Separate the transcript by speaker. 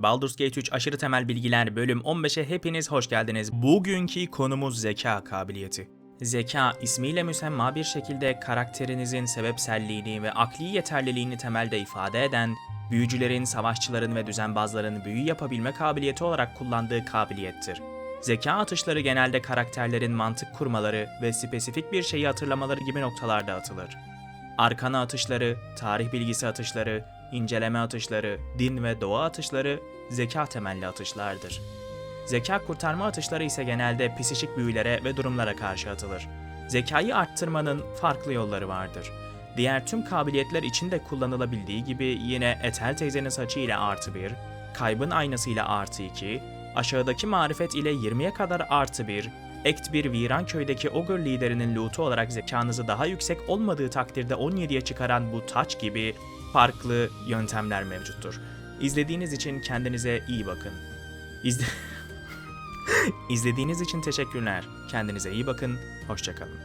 Speaker 1: Baldur's Gate 3 Aşırı Temel Bilgiler bölüm 15'e hepiniz hoş geldiniz. Bugünkü konumuz zeka kabiliyeti. Zeka, ismiyle müsemma bir şekilde karakterinizin sebepselliğini ve akli yeterliliğini temelde ifade eden, büyücülerin, savaşçıların ve düzenbazların büyü yapabilme kabiliyeti olarak kullandığı kabiliyettir. Zeka atışları genelde karakterlerin mantık kurmaları ve spesifik bir şeyi hatırlamaları gibi noktalarda atılır. Arkana atışları, tarih bilgisi atışları, inceleme atışları, din ve doğa atışları zeka temelli atışlardır. Zeka kurtarma atışları ise genelde psişik büyülere ve durumlara karşı atılır. Zekayı arttırmanın farklı yolları vardır. Diğer tüm kabiliyetler için de kullanılabildiği gibi yine Etel teyzenin saçı ile artı 1, kaybın aynası ile artı 2, aşağıdaki marifet ile 20'ye kadar artı 1, Act 1 Viranköy'deki Ogre liderinin loot'u olarak zekanızı daha yüksek olmadığı takdirde 17'ye çıkaran bu taç gibi farklı yöntemler mevcuttur. İzlediğiniz için kendinize iyi bakın. İzle... İzlediğiniz için teşekkürler. Kendinize iyi bakın. Hoşçakalın.